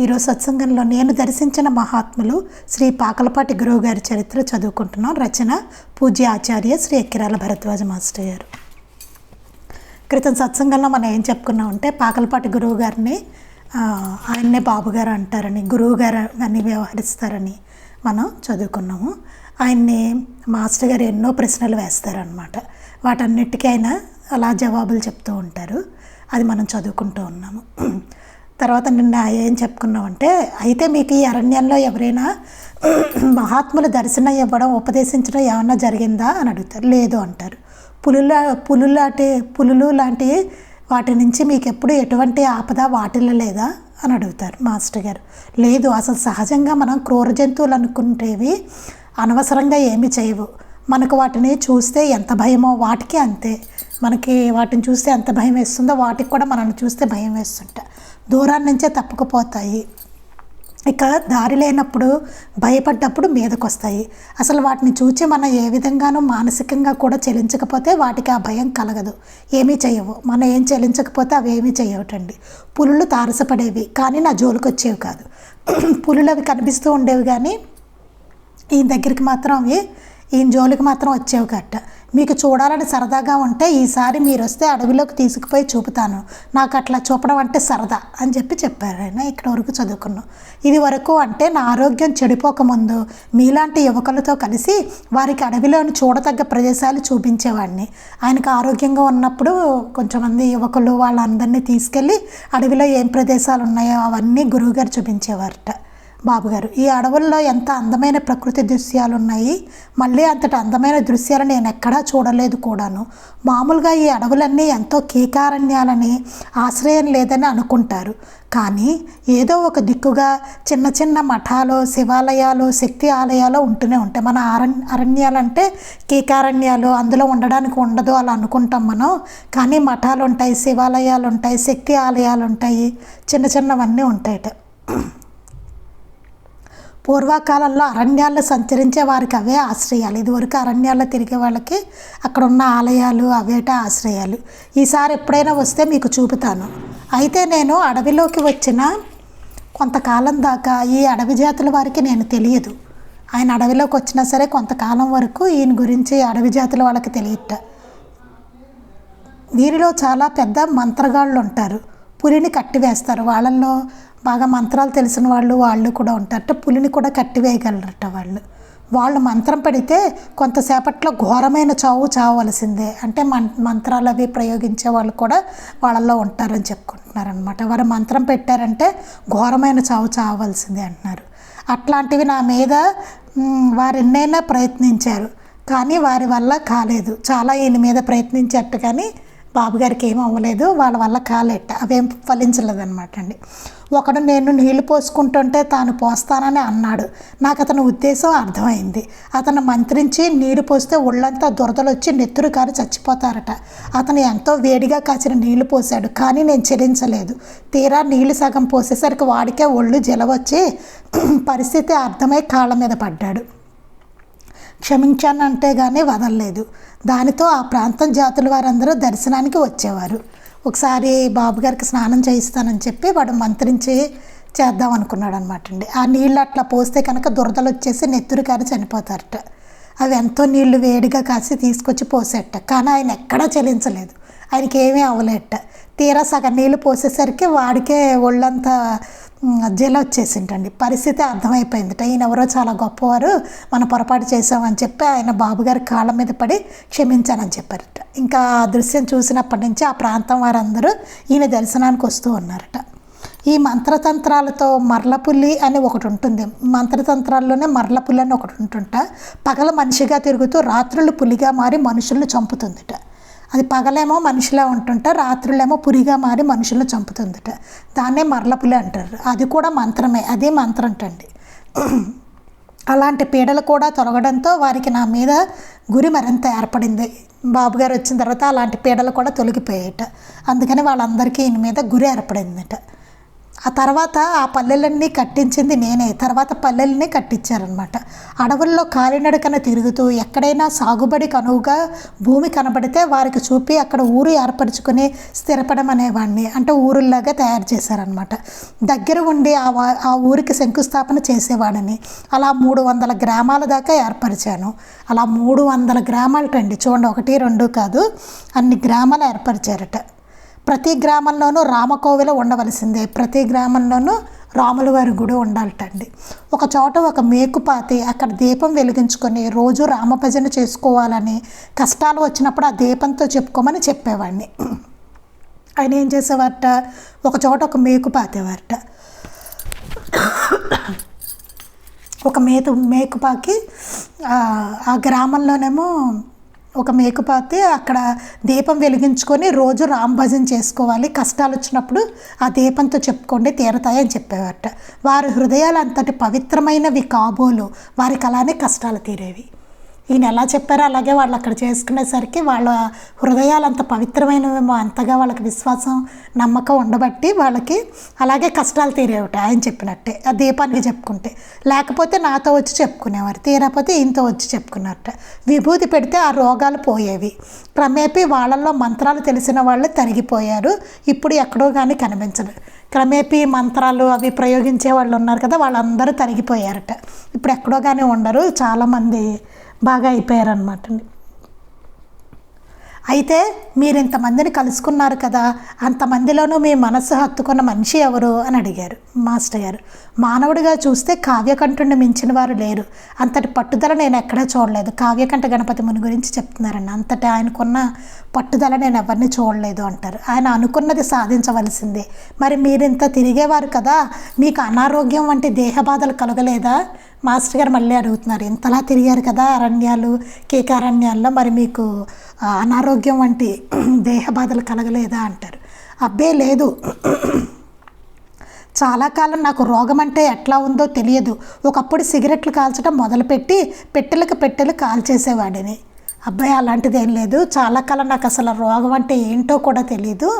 ఈరోజు సత్సంగంలో నేను దర్శించిన మహాత్ములు శ్రీ పాకలపాటి గురువు గారి చరిత్ర చదువుకుంటున్నాం. రచన పూజ్య ఆచార్య శ్రీ ఎక్కిరాల భరద్వాజ మాస్టర్ గారు. క్రితం సత్సంగంలో మనం ఏం చెప్పుకున్నాం అంటే పాకలపాటి గురువు గారిని ఆయన్నే బాబుగారు అంటారని గురువు గారు అని వ్యవహరిస్తారని మనం చదువుకున్నాము. ఆయన్ని మాస్టర్ గారు ఎన్నో ప్రశ్నలు వేస్తారనమాట వాటన్నిటికీ ఆయన అలా జవాబులు చెప్తూ ఉంటారు. అది మనం చదువుకుంటూ ఉన్నాము. తర్వాత నిన్న ఏం చెప్పుకున్నామంటే అయితే మీకు ఈ అరణ్యంలో ఎవరైనా మహాత్ముల దర్శనం ఇవ్వడం ఉపదేశించడం ఏమన్నా జరిగిందా? అని అడుగుతారు. లేదు అంటారు. పులుల పులు లాంటి పులులు లాంటి వాటి నుంచి మీకు ఎప్పుడు ఎటువంటి ఆపద వాటిల్లో లేదా అని అడుగుతారు మాస్టర్ గారు. లేదు అసలు సహజంగా మనం క్రూర జంతువులు అనుకుంటేవి అనవసరంగా ఏమి చేయవు. మనకు వాటిని చూస్తే ఎంత భయమో వాటికి అంతే. మనకి వాటిని చూస్తే ఎంత భయం వేస్తుందో వాటికి కూడా మనల్ని చూస్తే భయం వేస్తుంటా. దూరాన్ని నుంచే తప్పుకుపోతాయి. ఇక దారి లేనప్పుడు భయపడ్డప్పుడు మీదకు వస్తాయి అసలు వాటిని చూచి మనం ఏ విధంగానూ మానసికంగా కూడా చెలించకపోతే వాటికి ఆ భయం కలగదు. ఏమీ చేయవు. మనం ఏం చెలించకపోతే అవి ఏమీ చేయవటండి. పులులు తారసపడేవి కానీ నా జోలికి వచ్చేవి కాదు. పులులు అవి కనిపిస్తూ ఉండేవి కానీ ఈయన దగ్గరికి మాత్రం అవి ఈయన జోలికి మాత్రం వచ్చేవి కట్ట మీకు చూడాలని సరదాగా ఉంటే ఈసారి మీరు వస్తే అడవిలోకి తీసుకుపోయి చూపుతాను. నాకు అట్లా చూపడం అంటే సరదా అని చెప్పి చెప్పారు ఆయన. ఇక్కడ వరకు చదువుకున్నాం. ఇది వరకు అంటే నా ఆరోగ్యం చెడిపోకముందు మీలాంటి యువకులతో కలిసి వారికి అడవిలోని చూడతగ్గ ప్రదేశాలు చూపించేవాడిని. ఆయనకు ఆరోగ్యంగా ఉన్నప్పుడు కొంచెమంది యువకులు వాళ్ళందరినీ తీసుకెళ్ళి అడవిలో ఏం ప్రదేశాలు ఉన్నాయో అవన్నీ గురువుగారు చూపించేవారట. బాబుగారు ఈ అడవుల్లో ఎంత అందమైన ప్రకృతి దృశ్యాలు ఉన్నాయి మళ్ళీ అంతటి అందమైన దృశ్యాలు నేను ఎక్కడా చూడలేదు కూడాను. మామూలుగా ఈ అడవులన్నీ ఎంతో కీకారణ్యాలని ఆశ్రయం లేదని అనుకుంటారు. కానీ ఏదో ఒక దిక్కుగా చిన్న చిన్న మఠాలు శివాలయాలు శక్తి ఆలయాలు ఉంటూనే ఉంటాయి. మన అరణ్ అరణ్యాలంటే కీకారణ్యాలు అందులో ఉండడానికి ఉండదు అలా అనుకుంటాం మనం. కానీ మఠాలు ఉంటాయి శివాలయాలు ఉంటాయి శక్తి ఆలయాలు ఉంటాయి చిన్న చిన్నవన్నీ ఉంటాయట. పూర్వకాలంలో అరణ్యాల్లో సంచరించే వారికి అవే ఆశ్రయాలు. ఇదివరకు అరణ్యాల్లో తిరిగే వాళ్ళకి అక్కడ ఉన్న ఆలయాలు అవేట ఆశ్రయాలు. ఈసారి ఎప్పుడైనా వస్తే మీకు చూపుతాను. అయితే నేను అడవిలోకి వచ్చిన కొంతకాలం దాకా ఈ అడవి జాతుల వారికి నేను తెలియదు. ఆయన అడవిలోకి వచ్చినా సరే కొంతకాలం వరకు ఈయన గురించి అడవి జాతుల వాళ్ళకి తెలియట. వీరిలో చాలా పెద్ద మంత్రగాళ్ళు ఉంటారు. పులిని కట్టివేస్తారు. వాళ్ళల్లో బాగా మంత్రాలు తెలిసిన వాళ్ళు వాళ్ళు కూడా ఉంటారట పులిని కూడా కట్టివేయగలరట వాళ్ళు. వాళ్ళు మంత్రం పడితే కొంతసేపట్లో ఘోరమైన చావు చావలసిందే. అంటే మం మంత్రాలు అవి ప్రయోగించే వాళ్ళు కూడా వాళ్ళల్లో ఉంటారని చెప్పుకుంటున్నారనమాట వారు మంత్రం పెట్టారంటే ఘోరమైన చావు చావలసిందే అంటున్నారు. అట్లాంటివి నా మీద వారు ఎన్నైనా ప్రయత్నించారు. కానీ వారి వల్ల కాలేదు. చాలా ఈయన మీద ప్రయత్నించట్టు కానీ బాబుగారికి ఏం అవ్వలేదు వాళ్ళ వల్ల కాలేట. అవేం ఫలించలేదన్నమాట అండి. ఒకడు నేను నీళ్ళు పోసుకుంటుంటే తాను పోస్తానని అన్నాడు. నాకు అతని ఉద్దేశం అర్థమైంది. అతను మంత్రించి నీరు పోస్తే ఒళ్ళంతా దురదలొచ్చి నెత్తురు కారు చచ్చిపోతారట. అతను ఎంతో వేడిగా కాచిన నీళ్ళు పోసాడు కానీ నేను చెల్లించలేదు. తీరా నీళ్ళు సగం పోసేసరికి వాడికే ఒళ్ళు జలవచ్చి పరిస్థితి అర్థమై కాళ్ళ మీద పడ్డాడు. క్షమించానంటే కానీ వదలలేదు. దానితో ఆ ప్రాంతం జాతుల వారందరూ దర్శనానికి వచ్చేవారు. ఒకసారి బాబు గారికి స్నానం చేయిస్తానని చెప్పి వాడు మంత్రించి చేద్దాం అనుకున్నాడు అనమాట అండి. ఆ నీళ్ళు అట్లా పోస్తే కనుక దురదలు వచ్చేసి నెత్తురు కాని చనిపోతారట. అవి ఎంతో నీళ్ళు వేడిగా కాసి తీసుకొచ్చి పోసేట. కానీ ఆయన ఎక్కడా చెలించలేదు. ఆయనకి ఏమీ అవ్వలేట తీరా సగం నీళ్ళు పోసేసరికి వాడికే ఒళ్ళంతా జైలు వచ్చేసింటండి పరిస్థితి అర్థమైపోయిందిట. ఈయన ఎవరో చాలా గొప్పవారు మనం పొరపాటు చేసామని చెప్పి ఆయన బాబుగారి కాళ్ళ మీద పడి క్షమించానని చెప్పారట. ఇంకా ఆ దృశ్యం చూసినప్పటి నుంచి ఆ ప్రాంతం వారందరూ ఈయన దర్శనానికి వస్తూ ఉన్నారట. ఈ మంత్రతంత్రాలతో మరలపుల్లి అని ఒకటి ఉంటుంది. మంత్రతంత్రాల్లోనే మరలపుల్లి అని ఒకటి ఉంటుంట. పగల మనిషిగా తిరుగుతూ రాత్రులు పులిగా మారి మనుషులను చంపుతుందిట. అది పగలేమో మనిషిలా ఉంటుంట రాత్రులేమో పురిగా మారి మనుషులను చంపుతుందట. దాన్నే మరలపులి అంటారు. అది కూడా మంత్రమే. అదే మంత్రం అంటండి. అలాంటి పీడలు కూడా తొలగడంతో వారికి నా మీద గురి మరింత ఏర్పడింది. బాబుగారు వచ్చిన తర్వాత అలాంటి పీడలు కూడా తొలగిపోయాయట. అందుకని వాళ్ళందరికీ ఈయన మీద గురి ఏర్పడిందట. ఆ తర్వాత ఆ పల్లెలన్నీ కట్టించింది నేనే. తర్వాత పల్లెల్ని కట్టించారనమాట అడవుల్లో కాలినడకన తిరుగుతూ ఎక్కడైనా సాగుబడి కనువుగా భూమి కనబడితే వారికి చూపి అక్కడ ఊరు ఏర్పరచుకుని స్థిరపడం అనేవాడిని అంటే ఊరుల్లాగా తయారు చేశారనమాట దగ్గర ఉండి ఆ వా- ఆ ఊరికి శంకుస్థాపన చేసేవాడిని. అలా మూడు వందల గ్రామాల దాకా ఏర్పరిచాను. అలా మూడు వందల గ్రామాలటండి. చూడండి ఒకటి రెండు కాదు అన్ని గ్రామాలు ఏర్పరిచారట. ప్రతి గ్రామంలోనూ రామకోవిల ఉండవలసిందే. ప్రతి గ్రామంలోనూ రాముల వారి గుడి ఉండాలటండి. ఒక చోట ఒక మేకుపాతి అక్కడ దీపం వెలిగించుకొని రోజు రామభజన చేసుకోవాలని కష్టాలు వచ్చినప్పుడు ఆ దీపంతో చెప్పుకోమని చెప్పేవాడిని. ఆయన ఏం చేసేవారట? ఒక చోట ఒక మేకు పాతేవారట ఒక మేత మేకుపాకి ఆ గ్రామంలోనేమో ఒక మేకపోతే అక్కడ దీపం వెలిగించుకొని రోజు రామ్ భజన చేసుకోవాలి. కష్టాలు వచ్చినప్పుడు ఆ దీపంతో చెప్పుకోండి తీరతాయని చెప్పేవారట. వారి హృదయాలు అంతటి పవిత్రమైనవి కాబోలు వారికి అలానే కష్టాలు తీరేవి. ఈయన ఎలా చెప్పారో అలాగే వాళ్ళు అక్కడ చేసుకునేసరికి వాళ్ళ హృదయాలు అంత పవిత్రమైనవేమో అంతగా వాళ్ళకి విశ్వాసం నమ్మకం ఉండబట్టి వాళ్ళకి అలాగే కష్టాలు తీరేవిట ఆయన చెప్పినట్టే. ఆ దీపానికి చెప్పుకుంటే. లేకపోతే నాతో వచ్చి చెప్పుకునేవారు తీరకపోతే ఈయనతో వచ్చి చెప్పుకున్నారట విభూతి పెడితే ఆ రోగాలు పోయేవి. క్రమేపీ వాళ్ళల్లో మంత్రాలు తెలిసిన వాళ్ళు తరిగిపోయారు. ఇప్పుడు ఎక్కడో కానీ కనిపించదు క్రమేపీ మంత్రాలు అవి ప్రయోగించే వాళ్ళు ఉన్నారు కదా వాళ్ళందరూ తరిగిపోయారట. ఇప్పుడు ఎక్కడో కానీ ఉండరు. చాలామంది బాగా అయిపోయారనమాట అయితే మీరు ఇంతమందిని కలుసుకున్నారు కదా అంతమందిలోనూ మీ మనసు హత్తుకున్న మనిషి ఎవరు అని అడిగారు మాస్టర్ గారు. మానవుడిగా చూస్తే కావ్యకంఠుని మించిన వారు లేరు. అంతటి పట్టుదల నేను ఎక్కడా చూడలేదు. కావ్యకంఠ గణపతి ముని గురించి చెప్తున్నారండి. అంతటి ఆయనకున్న పట్టుదల నేను ఎవరిని చూడలేదు అంటారు. ఆయన అనుకున్నది సాధించవలసిందే. మరి మీరింత తిరిగేవారు కదా మీకు అనారోగ్యం వంటి దేహ బాధలు కలగలేదా? మాస్టర్ గారు మళ్ళీ అడుగుతున్నారు ఇంతలా తిరిగారు కదా అరణ్యాలు కేకారణ్యాల్లో మరి మీకు అనారోగ్యం వంటి దేహ బాధలు కలగలేదా? అంటారు. అబ్బే లేదు. చాలా కాలం నాకు రోగం అంటే ఎట్లా ఉందో తెలియదు. ఒకప్పుడు సిగరెట్లు కాల్చడం మొదలుపెట్టి పెట్టెలకు పెట్టెలు కాల్చేసేవాడిని. అబ్బాయి అలాంటిది ఏం లేదు. చాలా కాలం నాకు అసలు రోగం అంటే ఏంటో కూడా తెలియదు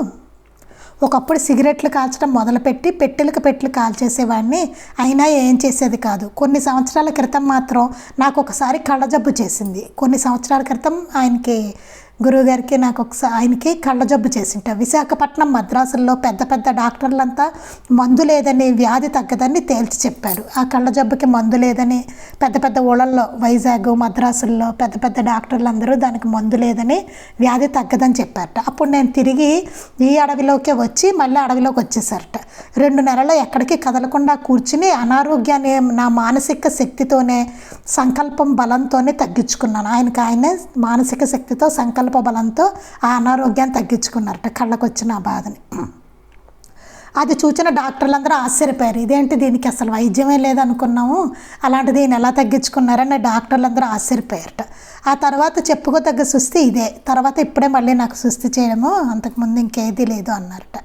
ఒకప్పుడు సిగరెట్లు కాల్చడం మొదలుపెట్టి పెట్టెలకు పెట్టెలు కాల్చేసేవాడిని అయినా ఏం చేసేది కాదు. కొన్ని సంవత్సరాల క్రితం మాత్రం నాకు ఒకసారి కళ్ళజబ్బు చేసింది. కొన్ని సంవత్సరాల క్రితం ఆయనకి గురువుగారికి నాకు ఒకసారి ఆయనకి కళ్ళ జబ్బు చేసింట. విశాఖపట్నం మద్రాసుల్లో పెద్ద పెద్ద డాక్టర్లంతా మందు లేదని వ్యాధి తగ్గదని తేల్చి చెప్పారు. ఆ కళ్ళ జబ్బుకి మందు లేదని పెద్ద పెద్ద ఊళ్ళల్లో వైజాగ్ మద్రాసుల్లో పెద్ద పెద్ద డాక్టర్లు అందరూ దానికి మందు లేదని వ్యాధి తగ్గదని చెప్పారట. అప్పుడు నేను తిరిగి ఈ అడవిలోకి వచ్చి మళ్ళీ అడవిలోకి వచ్చేసారట. రెండు నెలలు ఎక్కడికి కదలకుండా కూర్చుని అనారోగ్యాన్ని నా మానసిక శక్తితోనే సంకల్పం బలంతోనే తగ్గించుకున్నాను. ఆయనకు ఆయనే మానసిక శక్తితో సంకల్ప బలంతో ఆ అనారోగ్యాన్ని తగ్గించుకున్నారట కళ్ళకు వచ్చిన ఆ బాధని. అది చూసిన డాక్టర్లందరూ ఆశ్చర్యపోయారు. ఇదేంటి దీనికి అసలు వైద్యమే లేదనుకున్నాము? అలాంటిది ఈయన ఎలా తగ్గించుకున్నారని డాక్టర్లందరూ ఆశ్చర్యపోయారట. ఆ తర్వాత చెప్పుకోదగ్గ సుస్థి ఇదే. తర్వాత ఇప్పుడే మళ్ళీ నాకు సుస్థి చేయడము అంతకుముందు ఇంకేదీ లేదు అన్నారట.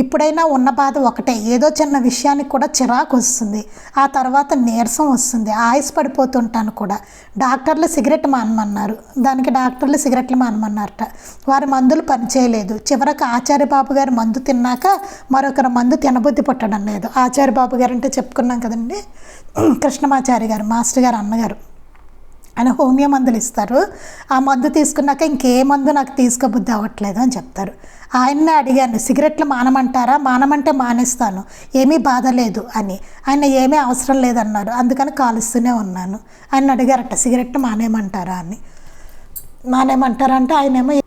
ఇప్పుడైనా ఉన్న బాధ ఒకటే. ఏదో చిన్న విషయానికి కూడా చిరాకు వస్తుంది. ఆ తర్వాత నీరసం వస్తుంది. ఆయుస్ పడిపోతుంటాను కూడా. డాక్టర్లు సిగరెట్ మానమన్నారు. దానికి డాక్టర్లు సిగరెట్లు మానమన్నారట. వారి మందులు పనిచేయలేదు. చివరకు ఆచార్య బాబు గారు మందు తిన్నాక మరొకరు మందు తినబుద్ధి పుట్టడం లేదు. ఆచార్యబాబు గారు అంటే చెప్పుకున్నాం కదండి. కృష్ణమాచారి గారు మాస్టర్ గారు అన్నగారు. ఆయన హోమియో మందులు ఇస్తారు. ఆ మందు తీసుకున్నాక ఇంకే మందు నాకు తీసుకోబుద్ధి అవ్వట్లేదు అని చెప్తారు. ఆయన్నే అడిగాను సిగరెట్లు మానమంటారా? మానమంటే మానేస్తాను ఏమీ బాధ లేదు అని. ఆయన ఏమీ అవసరం లేదన్నారు అందుకని కాలుస్తూనే ఉన్నాను. ఆయన అడిగారట సిగరెట్లు మానేయమంటారా? అని. మానేయమంటారా? అంటే ఆయనేమో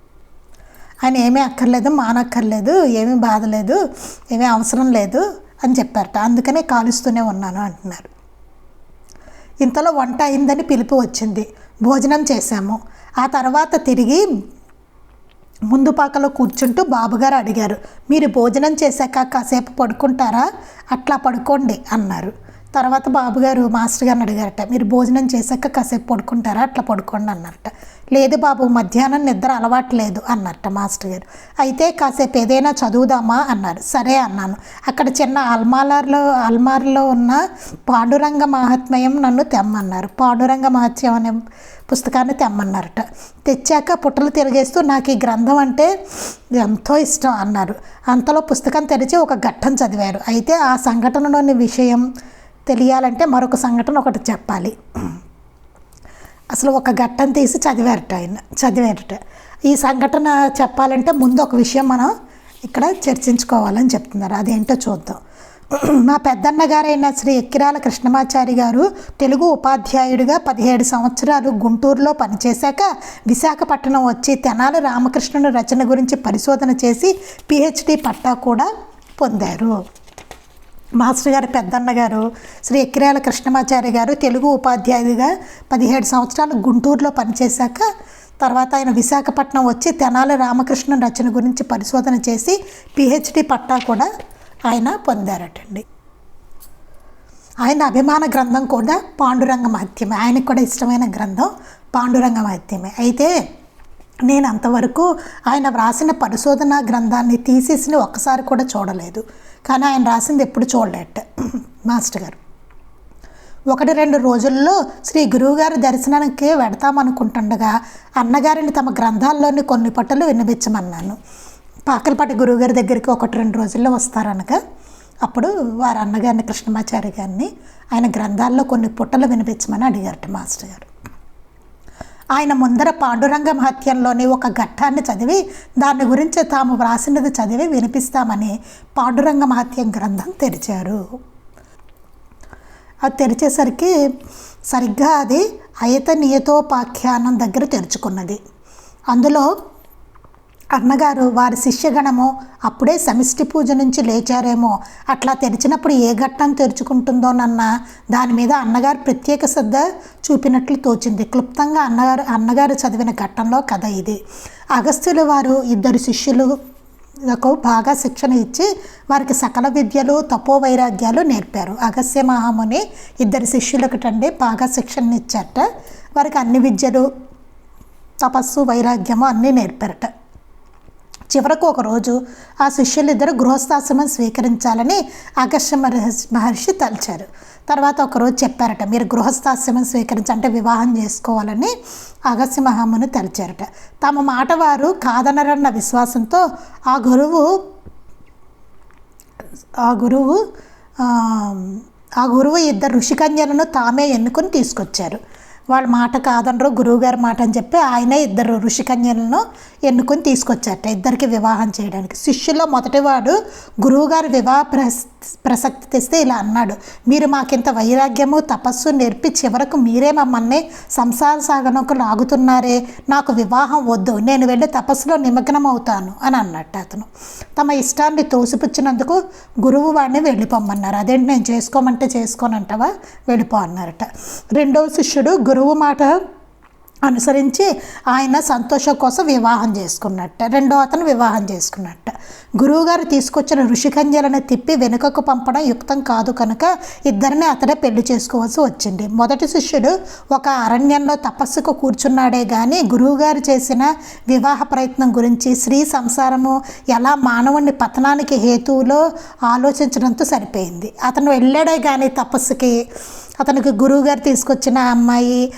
ఆయన ఏమీ అక్కర్లేదు మానక్కర్లేదు ఏమీ బాధ లేదు ఏమీ అవసరం లేదు అని చెప్పారట. అందుకనే కాలుస్తూనే ఉన్నాను అంటున్నారు. ఇంతలో వంట అయిందని పిలుపు వచ్చింది. భోజనం చేశాము. ఆ తర్వాత తిరిగి ముందు పాకలో కూర్చుంటూ బాబుగారు అడిగారు మీరు భోజనం చేశాక కాసేపు పడుకుంటారా? అట్లా పడుకోండి అన్నారు. తర్వాత బాబుగారు మాస్టర్ గారిని అడిగారట మీరు భోజనం చేశాక కాసేపు పడుకుంటారా? అట్లా పడుకోండి అన్నారట. లేదు బాబు మధ్యాహ్నం నిద్ర అలవాటు లేదు మాస్టర్ గారు. అయితే కాసేపు ఏదైనా చదువుదామా? అన్నారు. సరే అన్నాను. అక్కడ చిన్న అల్మాలార్లో అల్మార్లో ఉన్న పాండురంగ మహాత్మ్యం నన్ను తెమ్మన్నారు. పాండురంగ మహాత్మ్యం అనే పుస్తకాన్ని తెమ్మన్నారట. తెచ్చాక పుట్టలు తిరిగేస్తూ నాకు ఈ గ్రంథం అంటే ఎంతో ఇష్టం అన్నారు. అంతలో పుస్తకం తెరిచి ఒక ఘట్టం చదివారు. అయితే ఆ సంఘటనలోని విషయం తెలియాలంటే మరొక సంఘటన ఒకటి చెప్పాలి. అసలు ఒక ఘట్టం తీసి చదివారట ఆయన చదివారట. ఈ సంఘటన చెప్పాలంటే ముందు ఒక విషయం మనం ఇక్కడ చర్చించుకోవాలని చెప్తున్నారు. అదేంటో చూద్దాం. మా పెద్దన్న గారైన శ్రీ ఎక్కిరాల కృష్ణమాచారి గారు తెలుగు ఉపాధ్యాయుడిగా పదిహేడు సంవత్సరాలు గుంటూరులో పనిచేశాక విశాఖపట్నం వచ్చి తెనాలి రామకృష్ణుని రచన గురించి పరిశోధన చేసి పిహెచ్డి పట్టా కూడా పొందారు. మాస్టర్ గారు పెద్దన్న గారు శ్రీ ఎక్కిరాల కృష్ణమాచారి గారు తెలుగు ఉపాధ్యాయుడిగా పదిహేడు సంవత్సరాలు గుంటూరులో పనిచేశాక తర్వాత ఆయన విశాఖపట్నం వచ్చి తెనాలి రామకృష్ణ రచన గురించి పరిశోధన చేసి పిహెచ్డి పట్టా కూడా ఆయన పొందారటండి. ఆయన అభిమాన గ్రంథం కూడా పాండురంగ మాధ్యమే. ఆయనకు కూడా ఇష్టమైన గ్రంథం పాండురంగ మాధ్యమే. అయితే నేను అంతవరకు ఆయన వ్రాసిన పరిశోధన గ్రంథాన్ని తీసేసిన ఒక్కసారి కూడా చూడలేదు. కానీ ఆయన రాసింది ఎప్పుడు చూడలేట. మాస్టర్ గారు. ఒకటి రెండు రోజుల్లో శ్రీ గురువుగారి దర్శనానికి వెడతామనుకుంటుండగా అన్నగారిని తమ గ్రంథాల్లోని కొన్ని పట్టలు వినిపించమన్నాను పాకలపాటి గురువుగారి దగ్గరికి ఒకటి రెండు రోజుల్లో వస్తారనగా అప్పుడు వారి అన్నగారిని కృష్ణమాచారి గారిని ఆయన గ్రంథాల్లో కొన్ని పుట్టలు వినిపించమని అడిగారట మాస్టర్ గారు. ఆయన ముందర పాండురంగ మహత్యంలోని ఒక ఘట్టాన్ని చదివి దాని గురించి తాము వ్రాసినది చదివి వినిపిస్తామని పాండురంగ మహత్యం గ్రంథం తెరిచారు. అది తెరిచేసరికి సరిగ్గా అది అయత నియతోపాఖ్యానం దగ్గర తెరుచుకున్నది. అందులో అన్నగారు వారి శిష్యగణము అప్పుడే సమిష్టి పూజ నుంచి లేచారేమో. అట్లా తెరిచినప్పుడు ఏ ఘట్టం తెరుచుకుంటుందోనన్న దాని మీద అన్నగారు ప్రత్యేక శ్రద్ధ చూపినట్లు తోచింది. క్లుప్తంగా అన్నగారు అన్నగారు చదివిన ఘట్టంలో కథ ఇది. అగస్త్యులు వారు ఇద్దరు శిష్యులు లకు బాగా శిక్షణ ఇచ్చి వారికి సకల విద్యలు తపో వైరాగ్యాలు నేర్పారు. అగస్య మహాముని ఇద్దరు శిష్యులకటండి బాగా శిక్షణ ఇచ్చారట వారికి అన్ని విద్యలు తపస్సు వైరాగ్యము అన్నీ నేర్పారట. చివరకు ఒకరోజు ఆ శిష్యులిద్దరూ గృహస్థాశ్రమం స్వీకరించాలని అగస్య మహర్షి తలిచారు. తర్వాత ఒకరోజు చెప్పారట మీరు గృహస్థాశ్రమం స్వీకరించి అంటే వివాహం చేసుకోవాలని అగస్య మహాముని తలిచారట. తమ మాట వారు కాదనరన్న విశ్వాసంతో ఆ గురువు ఆ గురువు ఆ గురువు ఇద్దరు ఋషికన్యలను తామే ఎన్నుకొని తీసుకొచ్చారు. వాళ్ళ మాట కాదనరు గురువుగారి మాట అని చెప్పి ఆయనే ఇద్దరు ఋషికన్యలను ఎన్నుకొని తీసుకొచ్చారట ఇద్దరికి వివాహం చేయడానికి. శిష్యుల్లో మొదటివాడు గురువుగారి వివాహ ప్రస్ ప్రసక్తి తెస్తే ఇలా అన్నాడు మీరు మాకింత వైరాగ్యము తపస్సు నేర్పి చివరకు మీరే మమ్మల్ని సంసార సాగనకు లాగుతున్నారే నాకు వివాహం వద్దు నేను వెళ్ళి తపస్సులో నిమగ్నం అవుతాను అని అన్నట్టు అతను. తమ ఇష్టాన్ని తోసిపుచ్చినందుకు గురువు వాడిని వెళ్ళిపోమన్నారు అదేంటి నేను చేసుకోమంటే చేసుకోనంటావా? వెళ్ళిపో అన్నారట. రెండవ శిష్యుడు గురువు మాట అనుసరించి ఆయన సంతోషం కోసం వివాహం చేసుకున్నట్ట రెండో అతను వివాహం చేసుకున్నట్ట. గురువుగారు తీసుకొచ్చిన ఋషికంజలను తిప్పి వెనుకకు పంపడం యుక్తం కాదు కనుక ఇద్దరిని అతడే పెళ్ళి చేసుకోవాల్సి వచ్చింది. మొదటి శిష్యుడు ఒక అరణ్యంలో తపస్సుకు కూర్చున్నాడే కానీ గురువుగారు చేసిన వివాహ ప్రయత్నం గురించి స్త్రీ సంసారము ఎలా మానవుని పతనానికి హేతువులో ఆలోచించడంతో సరిపోయింది. అతను వెళ్ళాడే కానీ తపస్సుకి అతనికి గురువుగారు తీసుకొచ్చిన అమ్మాయి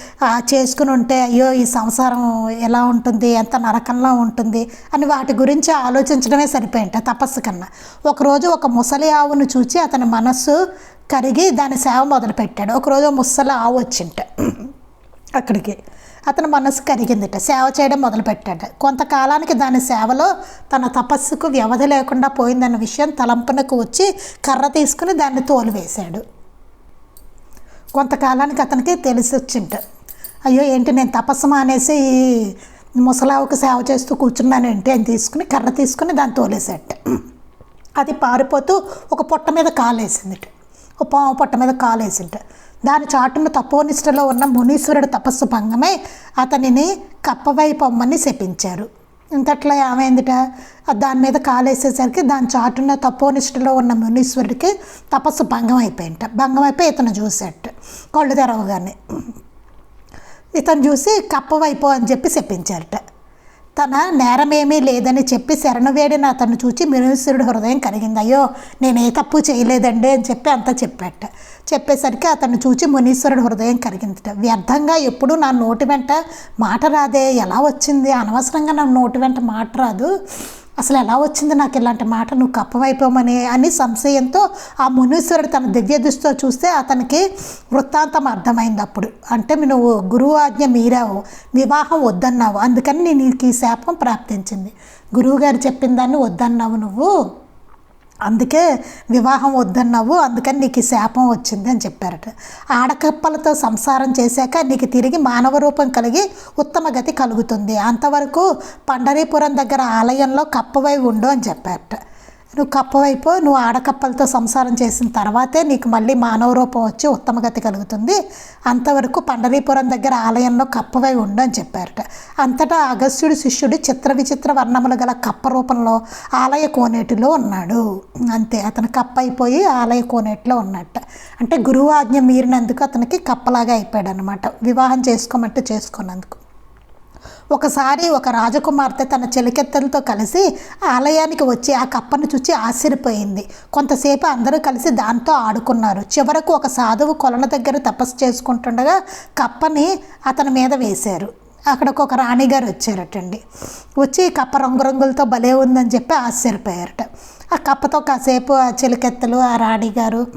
చేసుకుని ఉంటే అయ్యో ఈ సంసారం ఎలా ఉంటుంది ఎంత నరకంలా ఉంటుంది అని వాటి గురించి ఆలోచించడమే సరిపోయింట తపస్సు కన్నా. ఒకరోజు ఒక ముసలి ఆవును చూచి అతని మనస్సు కరిగి దాని సేవ మొదలుపెట్టాడు. ఒకరోజు ముసలి ఆవు వచ్చింట అక్కడికి. అతని మనసు కరిగిందిట సేవ చేయడం మొదలుపెట్టాడు కొంతకాలానికి దాని సేవలో తన తపస్సుకు వ్యవధి లేకుండా పోయిందన్న విషయం తలంపునకు వచ్చి కర్ర తీసుకుని దాన్ని తోలివేశాడు. కొంతకాలానికి అతనికి తెలిసి వచ్చింట అయ్యో ఏంటి నేను తపస్సు మానేసి ముసలావుకి సేవ చేస్తూ కూర్చున్నాను ఏంటి అని తీసుకుని కర్ర తీసుకుని దాన్ని తోలేసేట అది పారిపోతూ ఒక పొట్ట మీద కాలేసిందిట. ఒక పాము పొట్ట మీద కాలేసింట దాని చాటున తపోనిష్టలో ఉన్న మునీశ్వరుడు తపస్సు భంగమై అతనిని కప్పవై పొమ్మని శపించారు. ఇంతట్లో ఏమైందిట? దాని మీద కాలేసేసరికి దాని చాటున్న తపోనిష్టలో ఉన్న మునీశ్వరుడికి తపస్సు భంగం అయిపోయింట. భంగం అయిపోయి ఇతను చూసేట కళ్ళు తెరవగానే. ఇతను చూసి కప్పవైపో అని చెప్పి చెప్పించారట. తన నేరమేమీ లేదని చెప్పి శరణు వేడిన అతను చూచి మినుసురుడు హృదయం కలిగింది అయ్యో నేను ఏ తప్పు చేయలేదండి అని చెప్పి అంతా చెప్పాట. చెప్పేసరికి అతను చూచి మునీశ్వరుడు హృదయం కలిగిందిట వ్యర్థంగా ఎప్పుడు నా నోటి వెంట మాట రాదే ఎలా వచ్చింది? అనవసరంగా నా నోటి వెంట మాట రాదు. అసలు ఎలా వచ్చింది నాకు ఇలాంటి మాట? నువ్వు కప్పవైపోమని అని సంశయంతో ఆ మునీశ్వరుడు తన దివ్య దృష్టితో చూస్తే అతనికి వృత్తాంతం అర్థమైంది అప్పుడు. అంటే నువ్వు గురువు ఆజ్ఞ మీరావు వివాహం వద్దన్నావు అందుకని నేను నీకు ఈ శాపం ప్రాప్తించింది. గురువుగారు చెప్పిన దాన్ని వద్దన్నావు నువ్వు. అందుకే వివాహం వద్దన్నావు అందుకని నీకు శాపం వచ్చింది అని చెప్పారట. ఆడకప్పలతో సంసారం చేశాక నీకు తిరిగి మానవ రూపం కలిగి ఉత్తమ గతి కలుగుతుంది. అంతవరకు పండరీపురం దగ్గర ఆలయంలో కప్పవై ఉండు అని చెప్పారట. నువ్వు కప్పవైపు నువ్వు ఆడకప్పలతో సంసారం చేసిన తర్వాతే నీకు మళ్ళీ మానవ రూపం వచ్చి ఉత్తమ గతి కలుగుతుంది. అంతవరకు పండరీపురం దగ్గర ఆలయంలో కప్పవై ఉండు అని చెప్పారట. అంతటా అగస్త్యుడి శిష్యుడు చిత్ర విచిత్ర వర్ణములు గల కప్ప రూపంలో ఆలయ కోనేటిలో ఉన్నాడు. అంతే అతను కప్ప అయిపోయి ఆలయ కోనేటిలో ఉన్నట్ట. అంటే గురువు ఆజ్ఞ మీరినందుకు అతనికి కప్పలాగా అయిపోయాడు అనమాట వివాహం చేసుకోమంటే చేసుకున్నందుకు. ఒకసారి ఒక రాజకుమార్తె తన చెలికెత్తలతో కలిసి ఆలయానికి వచ్చి ఆ కప్పను చూచి ఆశ్చర్యపోయింది. కొంతసేపు అందరూ కలిసి దాంతో ఆడుకున్నారు. చివరకు ఒక సాధువు కొలన దగ్గర తపస్సు చేసుకుంటుండగా కప్పని అతని మీద వేశారు. అక్కడికి ఒక రాణిగారు వచ్చారటండి. వచ్చి కప్ప రంగురంగులతో భలే ఉందని చెప్పి ఆశ్చర్యపోయారట. ఆ కప్పతో కాసేపు ఆ చెలికెత్తలు ఆ రాణిగారు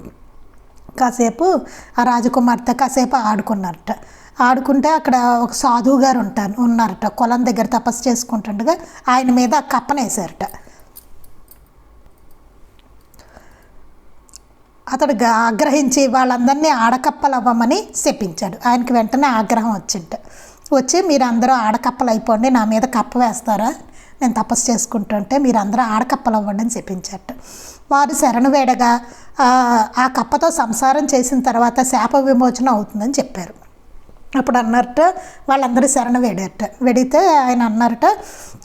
కాసేపు ఆ రాజకుమార్తె కాసేపు ఆడుకున్నారట. ఆడుకుంటే అక్కడ ఒక సాధువు గారు ఉంటారు ఉన్నారట. కొలం దగ్గర తపస్సు చేసుకుంటుండగా ఆయన మీద కప్పనేసారట అతడు ఆగ్రహించి వాళ్ళందరినీ ఆడకప్పలు అవ్వమని చెప్పించాడు ఆయనకి వెంటనే ఆగ్రహం వచ్చింట వచ్చి మీరు అందరూ ఆడకప్పలు అయిపోండి నా మీద కప్ప వేస్తారా? నేను తపస్సు చేసుకుంటుంటే మీరు అందరూ ఆడకప్పలు అవ్వండి అని చెప్పించారట వారు శరణు వేడగా "ఆ, ఆ కప్పతో సంసారం చేసిన తర్వాత శాప విమోచన అవుతుందని చెప్పారు. అప్పుడు అన్నారట వాళ్ళందరూ శరణ వేడారట. వెడితే ఆయన అన్నారట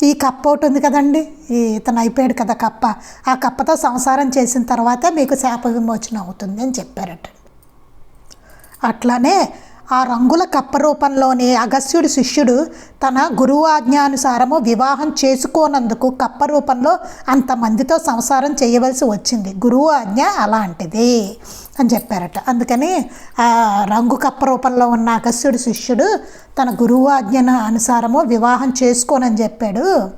ఈ కప్ప ఒకటి ఉంది కదండి ఈ ఇతను అయిపోయాడు కదా కప్ప. ఆ కప్పతో సంసారం చేసిన తర్వాతే మీకు శాప విమోచన అవుతుంది అని చెప్పారట. అట్లానే ఆ రంగుల కప్ప రూపంలోని అగస్త్యుడి శిష్యుడు తన గురువు ఆజ్ఞానుసారము వివాహం చేసుకోనందుకు కప్ప రూపంలో అంతమందితో సంసారం చేయవలసి వచ్చింది. గురువు ఆజ్ఞ అలాంటిది అని చెప్పారట. అందుకని ఆ రంగు కప్ప రూపంలో ఉన్న అగస్త్యుడి శిష్యుడు తన గురువు ఆజ్ఞను అనుసారము వివాహం చేసుకోనని చెప్పాడు.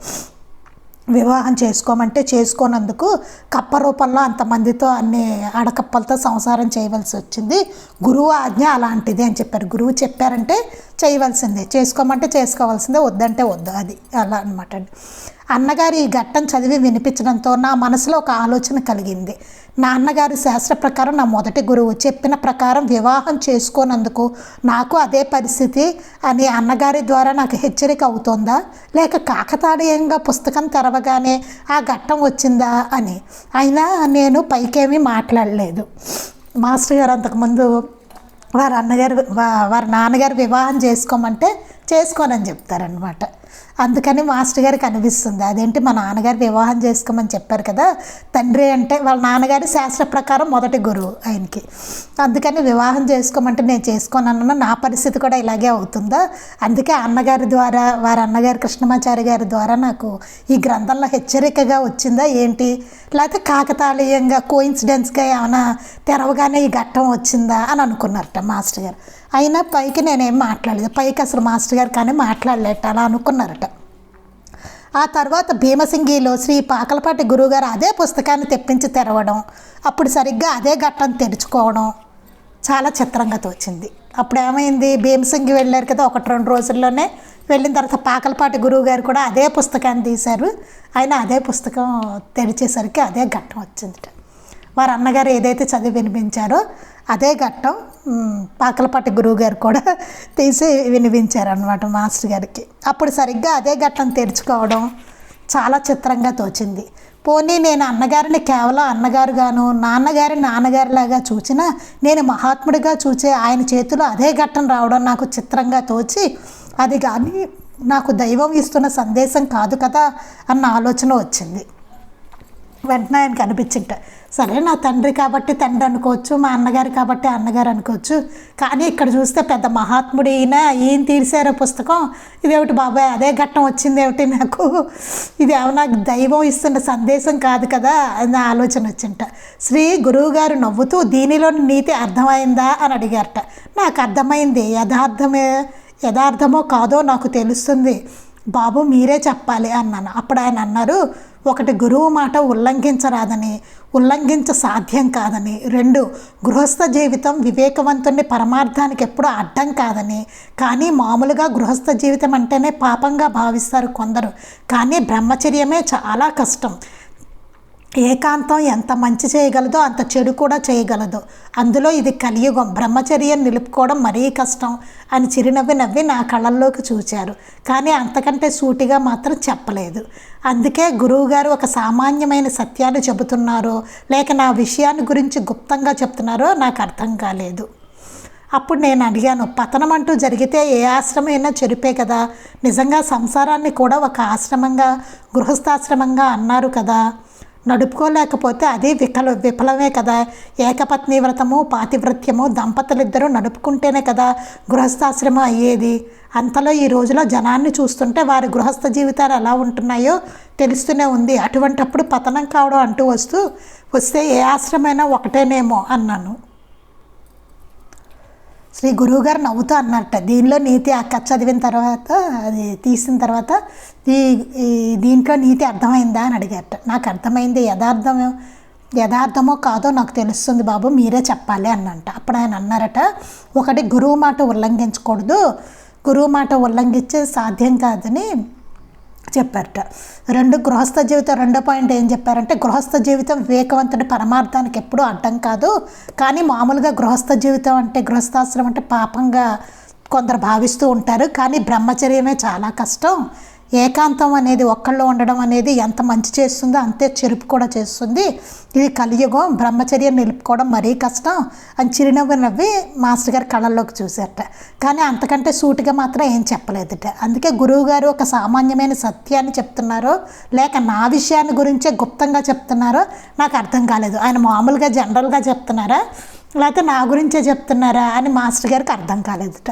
వివాహం చేసుకోమంటే చేసుకోనందుకు కప్ప రూపంలో అంతమందితో అన్ని అడకప్పలతో సంసారం చేయవలసి వచ్చింది. గురువు ఆజ్ఞ అలాంటిది అని చెప్పారు. గురువు చెప్పారంటే చేయవలసిందే. చేసుకోమంటే చేసుకోవాల్సిందే. వద్దంటే వద్దు. అది అలా అనమాట అన్నగారు ఈ ఘట్టం చదివి వినిపించడంతో నా మనసులో ఒక ఆలోచన కలిగింది. నా అన్నగారి శాస్త్ర ప్రకారం నా మొదటి గురువు చెప్పిన ప్రకారం వివాహం చేసుకోనందుకు నాకు అదే పరిస్థితి అని అన్నగారి ద్వారా నాకు హెచ్చరిక అవుతోందా? లేక కాకతాళీయంగా పుస్తకం తెరవగానే ఆ ఘట్టం వచ్చిందా అని? అయినా నేను పైకేమీ మాట్లాడలేదు. మాస్టర్ గారు అంతకుముందు వారి అన్నగారు వారి నాన్నగారు వివాహం చేసుకోమంటే చేసుకోనని చెప్తారనమాట అందుకని మాస్టర్ గారికి అనిపిస్తుంది. అదేంటి మా నాన్నగారు వివాహం చేసుకోమని చెప్పారు కదా తండ్రి అంటే వాళ్ళ నాన్నగారి శాస్త్ర ప్రకారం మొదటి గురువు ఆయనకి. అందుకని వివాహం చేసుకోమంటే నేను చేసుకోనన్న నా పరిస్థితి కూడా ఇలాగే అవుతుందా? అందుకే అన్నగారి ద్వారా వారి అన్నగారు కృష్ణమాచారి గారి ద్వారా నాకు ఈ గ్రంథంలో హెచ్చరికగా వచ్చిందా ఏంటి? లేకపోతే కాకతాళీయంగా కోయిన్సిడెన్స్గా ఏమైనా తెరవగానే ఈ ఘట్టం వచ్చిందా అని అనుకున్నారట మాస్టర్ గారు. అయినా పైకి నేనేం మాట్లాడలేదు. పైకి అసలు మాస్టర్ గారు కానీ మాట్లాడలేట. అలా అనుకున్నారట. ఆ తర్వాత భీమసింగిలో శ్రీ పాకలపాటి గురువుగారు అదే పుస్తకాన్ని తెప్పించి తెరవడం అప్పుడు సరిగ్గా అదే ఘట్టం తెరుచుకోవడం చాలా చిత్రంగా తోచింది. అప్పుడు ఏమైంది? భీమసింగి వెళ్ళారు కదా ఒకటి రెండు రోజుల్లోనే వెళ్ళిన తర్వాత పాకలపాటి గురువు గారు కూడా అదే పుస్తకాన్ని తీశారు. ఆయన అదే పుస్తకం తెరిచేసరికి అదే ఘట్టం వచ్చిందిట. వారు అన్నగారు ఏదైతే చదివి వినిపించారో అదే ఘట్టం పాకలపాటి గురువు గారు కూడా తీసి వినిపించారనమాట మాస్టర్ గారికి. అప్పుడు సరిగ్గా అదే ఘట్టం తెరుచుకోవడం చాలా చిత్రంగా తోచింది. పోనీ నేను అన్నగారిని కేవలం అన్నగారుగాను నాన్నగారి నాన్నగారిలాగా చూచినా నేను మహాత్ముడిగా చూచే ఆయన చేతిలో అదే ఘట్టం రావడం నాకు చిత్రంగా తోచి అది కానీ నాకు దైవం ఇస్తున్న సందేశం కాదు కదా అన్న ఆలోచన వచ్చింది. వెంటనే ఆయన అనిపించింట. సరే నా తండ్రి కాబట్టి తండ్రి అనుకోవచ్చు మా అన్నగారు కాబట్టి అన్నగారు అనుకోవచ్చు కానీ ఇక్కడ చూస్తే పెద్ద మహాత్ముడు ఈయన ఈయన తీర్చారో పుస్తకం? ఇదేమిటి బాబాయ్ అదే ఘట్టం వచ్చింది ఏమిటి నాకు? ఇది ఏమన్నా దైవం ఇస్తున్న సందేశం కాదు కదా అని ఆలోచన వచ్చింట. శ్రీ గురువుగారు నవ్వుతూ దీనిలోని నీతి అర్థమైందా అని అడిగారట. నాకు అర్థమైంది యథార్థమే యథార్థమో కాదో నాకు తెలుస్తుంది. బాబు మీరే చెప్పాలి అన్నాను. అప్పుడు ఆయన అన్నారు ఒకటి గురువు మాట ఉల్లంఘించరాదని ఉల్లంఘించ సాధ్యం కాదని రెండు గృహస్థ జీవితం వివేకవంతుని పరమార్థానికి ఎప్పుడూ అడ్డం కాదని కానీ మామూలుగా గృహస్థ జీవితం అంటేనే పాపంగా భావిస్తారు కొందరు. కానీ బ్రహ్మచర్యమే చాలా కష్టం. ఏకాంతం ఎంత మంచి చేయగలదో అంత చెడు కూడా చేయగలదు. అందులో ఇది కలియుగం. బ్రహ్మచర్యం నిలుపుకోవడం మరీ కష్టం అని చిరునవ్వి నవ్వి నా కళ్ళల్లోకి చూచారు. కానీ అంతకంటే సూటిగా మాత్రం చెప్పలేదు. అందుకే గురువుగారు ఒక సామాన్యమైన సత్యాన్ని చెబుతున్నారో లేక నా విషయాన్ని గురించి గుప్తంగా చెప్తున్నారో నాకు అర్థం కాలేదు. అప్పుడు నేను అడిగాను పతనం అంటూ జరిగితే ఏ ఆశ్రమైనా చెరిపే కదా? నిజంగా సంసారాన్ని కూడా ఒక ఆశ్రమంగా గృహస్థాశ్రమంగా అన్నారు కదా? నడుపుకోలేకపోతే అది వికల విఫలమే కదా. ఏకపత్ని వ్రతము పాతివ్రత్యము దంపతులిద్దరూ నడుపుకుంటేనే కదా గృహస్థాశ్రమం అయ్యేది. అంతలో ఈ రోజులో జనాన్ని చూస్తుంటే వారి గృహస్థ జీవితాలు ఎలా ఉంటున్నాయో తెలుస్తూనే ఉంది. అటువంటప్పుడు పతనం కావడం అంటూ వస్తూ వస్తే ఏ ఆశ్రమైనా ఒకటేనేమో అన్నాను. శ్రీ గురువుగారు నవ్వుతూ అన్నట్ట. దీనిలో నీతి ఆ కథ చదివిన తర్వాత అది తీసిన తర్వాత ఈ దీంట్లో నీతి అర్థమైందా అని అడిగారట. నాకు అర్థమైంది. యథార్థం యథార్థమో కాదో నాకు తెలుస్తుంది బాబు మీరే చెప్పాలి అన్నంట. అప్పుడు ఆయన అన్నారట ఒకటి గురువు మాట ఉల్లంఘించకూడదు. గురువు మాట ఉల్లంఘించే సాధ్యం కాదని చెప్పారట. రెండు గృహస్థ జీవితం రెండో పాయింట్ ఏం చెప్పారంటే గృహస్థ జీవితం వివేకవంతుడి పరమార్థానికి ఎప్పుడూ అడ్డం కాదు. కానీ మామూలుగా గృహస్థ జీవితం అంటే గృహస్థాశ్రమం అంటే పాపంగా కొందరు భావిస్తూ ఉంటారు. కానీ బ్రహ్మచర్యమే చాలా కష్టం. ఏకాంతం అనేది ఒక్కళ్ళు ఉండడం అనేది ఎంత మంచి చేస్తుందో అంతే చెరుపు కూడా చేస్తుంది. ఇది కలియుగం బ్రహ్మచర్యం నిలుపుకోవడం మరీ కష్టం అని చిరునవ్వు నవ్వి మాస్టర్ గారు కళ్ళల్లోకి చూశారట. కానీ అంతకంటే సూటిగా మాత్రం ఏం చెప్పలేదట. అందుకే గురువుగారు ఒక సామాన్యమైన సత్యాన్ని చెప్తున్నారో. లేక నా విషయాన్ని గురించే గుప్తంగా చెప్తున్నారో నాకు అర్థం కాలేదు. ఆయన మామూలుగా జనరల్గా చెప్తున్నారా? లేకపోతే నా గురించే చెప్తున్నారా? అని మాస్టర్ గారికి అర్థం కాలేదట.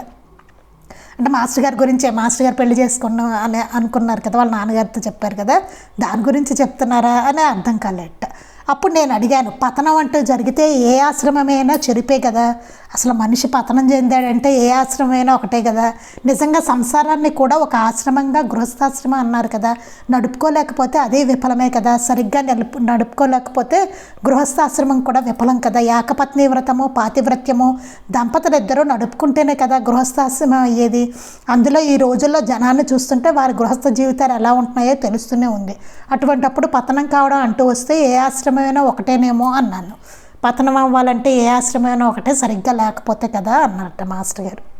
అంటే మాస్టర్ గారి గురించే మాస్టర్ గారు పెళ్ళి చేసుకున్నాం అని అనుకున్నారు కదా వాళ్ళ నాన్నగారితో చెప్పారు కదా దాని గురించి చెప్తున్నారా అని అర్థం కాలేట అప్పుడు నేను అడిగాను పతనం అంటూ జరిగితే ఏ ఆశ్రమమైనా చెరిపే కదా అసలు మనిషి పతనం చెందాడంటే ఏ ఆశ్రమైనా ఒకటే కదా. నిజంగా సంసారాన్ని కూడా ఒక ఆశ్రమంగా గృహస్థాశ్రమం అన్నారు కదా. నడుపుకోలేకపోతే అదే విఫలమే కదా. సరిగ్గా నడుపు నడుపుకోలేకపోతే గృహస్థాశ్రమం కూడా విఫలం కదా. ఏకపత్ని వ్రతము పాతివ్రత్యము దంపతులు ఇద్దరూ నడుపుకుంటేనే కదా గృహస్థాశ్రమం అయ్యేది. అందులో ఈ రోజుల్లో జనాన్ని చూస్తుంటే వారి గృహస్థ జీవితాలు ఎలా ఉంటున్నాయో తెలుస్తూనే ఉంది. అటువంటప్పుడు పతనం కావడం అంటూ వస్తే ఏ ఆశ్రమమైనా ఒకటేనేమో అన్నాను. పతనం అవ్వాలంటే ఏ ఆశ్రమమైనా ఒకటే సరిగ్గా లేకపోతే కదా అన్నట్ట మాస్టర్ గారు.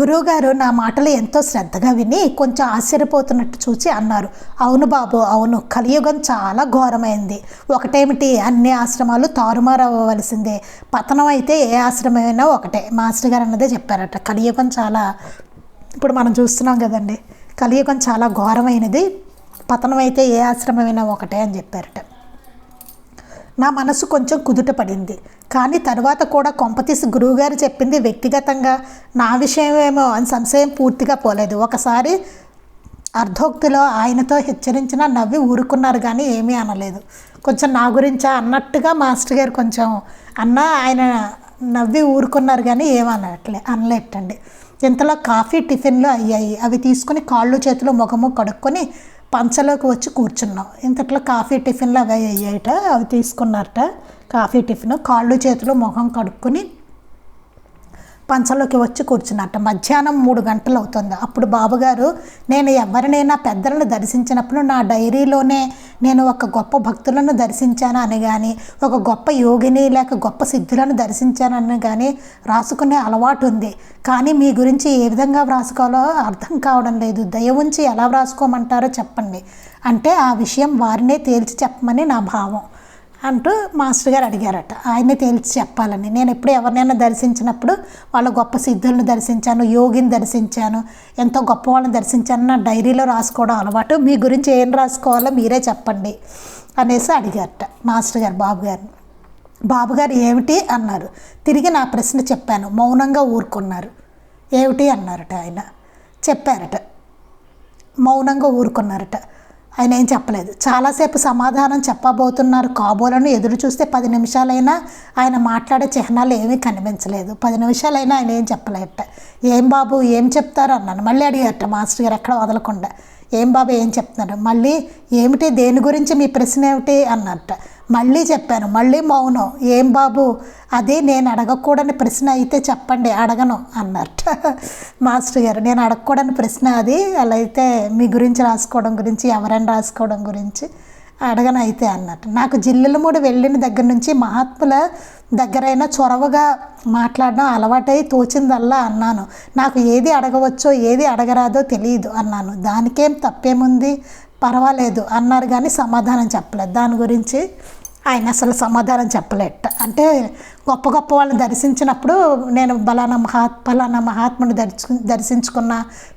గురువుగారు నా మాటలు ఎంతో శ్రద్ధగా విని కొంచెం ఆశ్చర్యపోతున్నట్టు చూచి అన్నారు. అవును బాబు అవును కలియుగం చాలా ఘోరమైంది. ఒకటేమిటి? అన్ని ఆశ్రమాలు తారుమారు అవ్వవలసిందే పతనం అయితే ఏ ఆశ్రమమైనా ఒకటే. మాస్టర్ గారు అన్నదే చెప్పారట. కలియుగం చాలా ఇప్పుడు మనం చూస్తున్నాం కదండి. కలియుగం చాలా ఘోరమైనది. పతనం అయితే ఏ ఆశ్రమమైనా ఒకటే అని చెప్పారట. నా మనసు కొంచెం కుదుట పడింది. కానీ తర్వాత కూడా కొంపతీసి గురువుగారు చెప్పింది వ్యక్తిగతంగా నా విషయమేమో అని సంశయం పూర్తిగా పోలేదు. ఒకసారి అర్ధోక్తిలో ఆయనతో హెచ్చరించిన నవ్వి ఊరుకున్నారు కానీ ఏమీ అనలేదు. కొంచెం నా గురించా అన్నట్టుగా మాస్టర్ గారు కొంచెం అన్న ఆయన నవ్వి ఊరుకున్నారు కానీ ఏమనట్లే అనలేటండి ఇంతలో కాఫీ టిఫిన్లు అయ్యాయి. అవి తీసుకుని కాళ్ళు చేతులు ముఖము కడుక్కొని పంచలోకి వచ్చి కూర్చున్నాం. ఇంతట్లో కాఫీ టిఫిన్లు అవి అయ్యాయట. అవి తీసుకున్నారట. Coffee tiffin. కాళ్ళు చేతులు ముఖం కడుక్కొని పంచలోకి వచ్చి కూర్చున్నట్ట. మధ్యాహ్నం మూడు గంటలు అవుతుంది. అప్పుడు బాబుగారు నేను ఎవరినైనా పెద్దలను దర్శించినప్పుడు నా డైరీలోనే నేను ఒక గొప్ప భక్తులను దర్శించాను అని కానీ ఒక గొప్ప యోగిని లేక గొప్ప సిద్ధులను దర్శించానని కానీ రాసుకునే అలవాటు ఉంది. కానీ మీ గురించి ఏ విధంగా వ్రాసుకోవాలో అర్థం కావడం లేదు. దయ ఉంచి ఎలా వ్రాసుకోమంటారో చెప్పండి. అంటే ఆ విషయం వారినే తేల్చి చెప్పమని నా భావం. అంటూ మాస్టర్ గారు అడిగారట. ఆయనే తేల్చి చెప్పాలని. నేను ఎప్పుడు ఎవరినైనా దర్శించినప్పుడు వాళ్ళ గొప్ప సిద్ధులను దర్శించాను యోగిని దర్శించాను ఎంతో గొప్ప వాళ్ళని దర్శించాను. నా డైరీలో రాసుకోవడం అలవాటు. మీ గురించి ఏం రాసుకోవాలో మీరే చెప్పండి అనేసి అడిగారట మాస్టర్ గారు బాబు బాబుగారు ఏమిటి? అన్నారు. తిరిగి నా ప్రశ్న చెప్పాను. మౌనంగా ఊరుకున్నారు. ఏమిటి? అన్నారట ఆయన. చెప్పారట. మౌనంగా ఊరుకున్నారట. ఆయన ఏం చెప్పలేదు. చాలాసేపు సమాధానం చెప్పబోతున్నారు. కాబోలను ఎదురు చూస్తే పది నిమిషాలైనా ఆయన మాట్లాడే చిహ్నాలు ఏమీ కనిపించలేదు. పది నిమిషాలైనా ఆయన ఏం చెప్పలేట ఏం బాబు ఏం చెప్తారు? అన్నాను. మళ్ళీ అడిగారట మాస్టర్ గారు ఎక్కడ వదలకుండా. ఏం బాబు ఏం చెప్తున్నారు? మళ్ళీ ఏమిటి దేని గురించి మీ ప్రశ్న ఏమిటి? అన్నట్ట. మళ్ళీ చెప్పాను మళ్ళీ మౌనం. ఏం బాబు అది నేను అడగకూడని ప్రశ్న అయితే చెప్పండి అడగను అన్నట్ట మాస్టర్ గారు నేను అడగకూడని ప్రశ్న అది అలా అయితే మీ గురించి రాసుకోవడం గురించి ఎవరైనా రాసుకోవడం గురించి అడగను అయితే అన్నట్టు నాకు జిల్లెలమూడి వెళ్ళిన దగ్గర నుంచి మహాత్ముల దగ్గరైనా చొరవగా మాట్లాడడం అలవాటై తోచిందల్లా అన్నాను. నాకు ఏది అడగవచ్చో ఏది అడగరాదో తెలియదు అన్నాను. దానికేం తప్పేముంది? పర్వాలేదు అన్నారు కానీ సమాధానం చెప్పలేదు. దాని గురించి ఆయన అసలు సమాధానం చెప్పలేట. అంటే గొప్ప గొప్ప వాళ్ళని దర్శించినప్పుడు నేను బలానా మహా ఫలానా మహాత్ముని దర్శి దర్శించుకున్న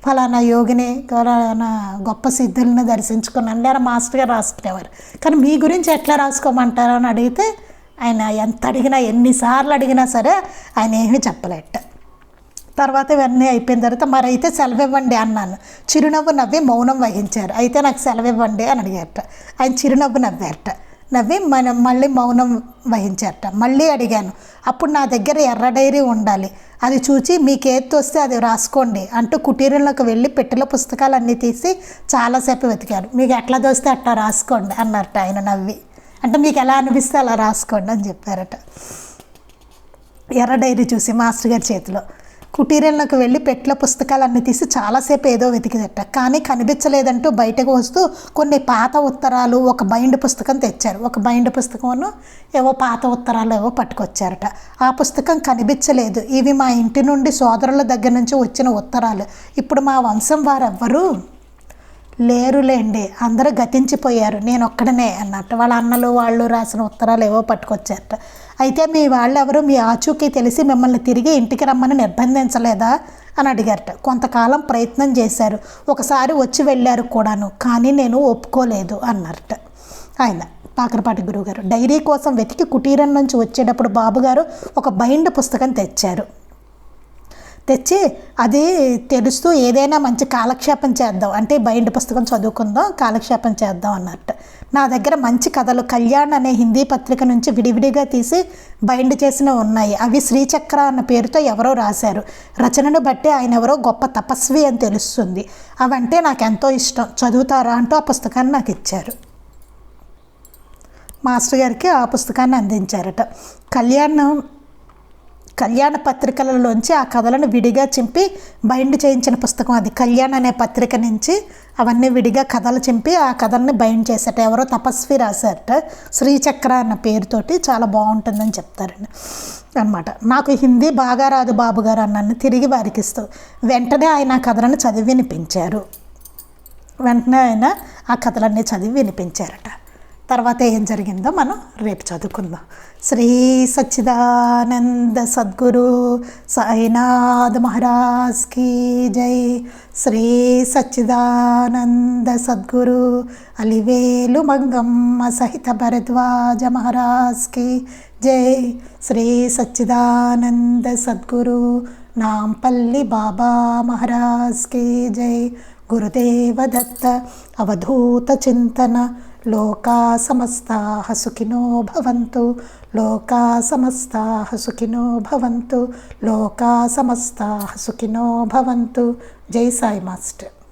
ఫలానా యోగిని ఫలానా గొప్ప సిద్ధుల్ని దర్శించుకున్నాను లేదా మాస్టర్ గారు రాసుకునేవారు కానీ మీ గురించి ఎట్లా రాసుకోమంటారు అని అడిగితే ఆయన ఎంత అడిగినా ఎన్నిసార్లు అడిగినా సరే ఆయన ఏమీ చెప్పలేట. తర్వాత ఇవన్నీ అయిపోయిన తర్వాత మరి అయితే సెలవు ఇవ్వండి అన్నాను. చిరునవ్వు నవ్వి మౌనం వహించారు. అయితే నాకు సెలవు ఇవ్వండి అని అడిగారట. ఆయన చిరునవ్వు నవ్వారట. నవ్వి మనం మళ్ళీ మౌనం వహించారట. మళ్ళీ అడిగాను అప్పుడు నా దగ్గర ఎర్ర డైరీ ఉండాలి. అది చూచి మీకు ఏది వస్తే అది రాసుకోండి అంటూ కుటీరంలోకి వెళ్ళి పెట్టెల పుస్తకాలు అన్నీ తీసి చాలాసేపు వెతికారు. మీకు ఎట్లా దోస్తే అట్లా రాసుకోండి అన్నారట ఆయన నవ్వి. అంటే మీకు ఎలా అనిపిస్తే అలా రాసుకోండి అని చెప్పారట. ఎర్ర డైరీ చూసి మాస్టర్ గారి చేతిలో. కుటీరంలోకి వెళ్ళి పెట్ల పుస్తకాలన్నీ తీసి చాలాసేపు ఏదో వెతికిదట. కానీ కనిపించలేదంటూ బయటకు వస్తూ కొన్ని పాత ఉత్తరాలు ఒక బైండ్ పుస్తకం తెచ్చారు. ఒక బైండ్ పుస్తకమును ఏవో పాత ఉత్తరాలు ఏవో పట్టుకొచ్చారట. ఆ పుస్తకం కనిపించలేదు. ఇవి మా ఇంటి నుండి సోదరుల దగ్గర నుంచి వచ్చిన ఉత్తరాలు. ఇప్పుడు మా వంశం వారెవ్వరూ లేరులేండి అందరూ గతించిపోయారు నేను ఒక్కడనే అన్నట్టు. వాళ్ళ అన్నలు వాళ్ళు రాసిన ఉత్తరాలు ఏవో పట్టుకొచ్చారట. అయితే మీ వాళ్ళెవరు? మీ ఆచూకీ తెలిసి మిమ్మల్ని తిరిగి ఇంటికి రమ్మని నిర్బంధించలేదా? అని అడిగారట. కొంతకాలం ప్రయత్నం చేశారు. ఒకసారి వచ్చి వెళ్ళారు కూడాను కానీ నేను ఒప్పుకోలేదు అన్నారట. ఆయన పాకరపాటి గురువుగారు డైరీ కోసం వెతికి కుటీరం నుంచి వచ్చేటప్పుడు బాబుగారు ఒక బైండ్ పుస్తకం తెచ్చారు. తెచ్చి అది తెలుస్తూ ఏదైనా మంచి కాలక్షేపం చేద్దాం. అంటే బైండ్ పుస్తకం చదువుకుందాం కాలక్షేపం చేద్దాం అన్నట్టు. నా దగ్గర మంచి కథలు కళ్యాణ్ అనే హిందీ పత్రిక నుంచి విడివిడిగా తీసి బైండ్ చేసినవి ఉన్నాయి. అవి శ్రీచక్ర అన్న పేరుతో ఎవరో రాశారు. రచనను బట్టి ఆయన ఎవరో గొప్ప తపస్వి అని తెలుస్తుంది. అవంటే నాకు ఎంతో ఇష్టం. చదువుతారా అంటూ ఆ పుస్తకాన్ని నాకు ఇచ్చారు. మాస్టర్ గారికి ఆ పుస్తకాన్ని అందించారట. కళ్యాణం కళ్యాణ పత్రికలలోంచి ఆ కథలను విడిగా చింపి బైండ్ చేయించిన పుస్తకం అది. కళ్యాణ్ అనే పత్రిక నుంచి అవన్నీ విడిగా కథలు చింపి ఆ కథల్ని బైండ్ చేసేట. ఎవరో తపస్వి రాశారట శ్రీచక్ర అన్న పేరుతోటి చాలా బాగుంటుందని చెప్తారండి అనమాట నాకు హిందీ బాగా రాదు బాబు గారు అన్నాన్ని తిరిగి వారికి ఇస్తూ వెంటనే ఆయన ఆ కథలను చదివి వినిపించారు. వెంటనే ఆయన ఆ కథలన్నీ చదివి వినిపించారట. తర్వాత ఏం జరిగిందో మనం రేపు చదువుకుందాం. శ్రీ సచ్చిదానంద సద్గురు సాయినాథ్ మహారాజ్ కీ జై. శ్రీ సచ్చిదానంద సద్గురు అలివేలు మంగమ్మ సహిత భరద్వాజ మహారాజ్ కీ జై. శ్రీ సచ్చిదానంద సద్గురు నాంపల్లి బాబా మహారాజ్ కీ జై. గురుదేవ దత్త అవధూత చింతన లోకా సమస్తా సుఖినో భవంతు లోకా సమస్తా సుఖినో భవంతు లోకా సమస్తా సుఖినో భవంతు. జై సాయి మాస్టర్.